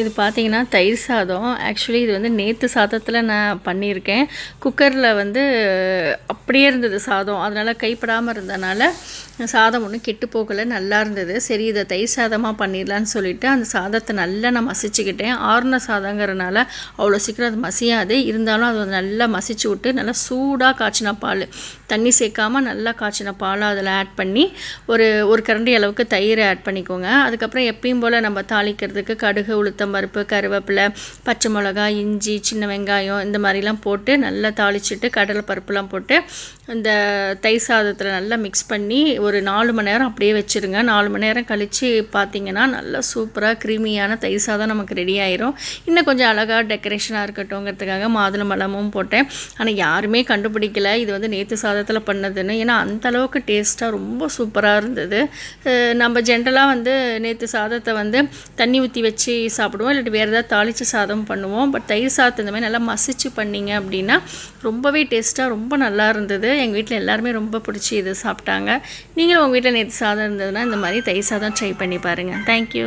இது பார்த்தீங்கன்னா தயிர் சாதம். ஆக்சுவலி இது வந்து நேற்று சாதத்தில் நான் பண்ணியிருக்கேன். குக்கரில் வந்து அப்படியே இருந்தது சாதம். அதனால் கைப்படாமல் இருந்தனால சாதம் ஒன்றும் கெட்டு போகலை நல்லா இருந்தது. சரி இதை தயிர் சாதமாக பண்ணிடலான்னு சொல்லிட்டு அந்த சாதத்தை நல்லா நான் மசிச்சுக்கிட்டேன். ஆறுன சாதங்கிறனால அவ்வளோ சீக்கிரம் அது மசியாது. இருந்தாலும் அது நல்லா மசிச்சு விட்டு நல்லா சூடாக காய்ச்சின பால் தண்ணி சேர்க்காமல் நல்லா காய்ச்சின பாலை அதில் ஆட் பண்ணி ஒரு ஒரு கரண்டி அளவுக்கு தயிர் ஆட் பண்ணிக்கோங்க. அதுக்கப்புறம் எப்பயும் போல் நம்ம தாளிக்கிறதுக்கு கடுகு உளுத்தம் பருப்பு கருவேப்பிலை பச்சை மிளகா இஞ்சி சின்ன வெங்காயம் இந்த மாதிரிலாம் போட்டு நல்லா தாளிச்சிட்டு கடலை பருப்புலாம் போட்டு இந்த தயிர் சாதத்தில் நல்லா மிக்ஸ் பண்ணி ஒரு நாலு மணி நேரம் அப்படியே வச்சுருங்க. நாலு மணி நேரம் கழித்து பார்த்தீங்கன்னா நல்லா சூப்பராக க்ரீமியான தயிர் சாதம் நமக்கு ரெடி ஆயிரும். இன்னும் கொஞ்சம் அழகாக டெக்கரேஷனாக இருக்கட்டும்ங்கிறதுக்காக மாதுளை பழமும் போட்டேன். ஆனால் யாருமே கண்டுபிடிக்கல இது வந்து நேற்று சாதத்தில் பண்ணதுன்னு. ஏன்னா அந்தளவுக்கு டேஸ்ட்டாக ரொம்ப சூப்பராக இருந்தது. நம்ம ஜென்ரலாக வந்து நேற்று சாதத்தை வந்து தண்ணி ஊற்றி வச்சு சாப்பிடுவோம். இல்லாட்டி வேறு ஏதாவது தாளித்து சாதம் பண்ணுவோம். பட் தயிர் சாதத்தை இந்த மாதிரி நல்லா மசிச்சு பண்ணீங்க அப்படின்னா ரொம்பவே டேஸ்ட்டாக ரொம்ப நல்லா இருந்தது. எங்கள் வீட்டில் எல்லாருமே ரொம்ப பிடிச்சி இது சாப்பிட்டாங்க. நீங்களும் உங்கள் வீட்டில் நேற்று சாதம் இருந்ததுன்னா இந்த மாதிரி தயிர் சாதம் ட்ரை பண்ணி பாருங்கள் தேங்க்யூ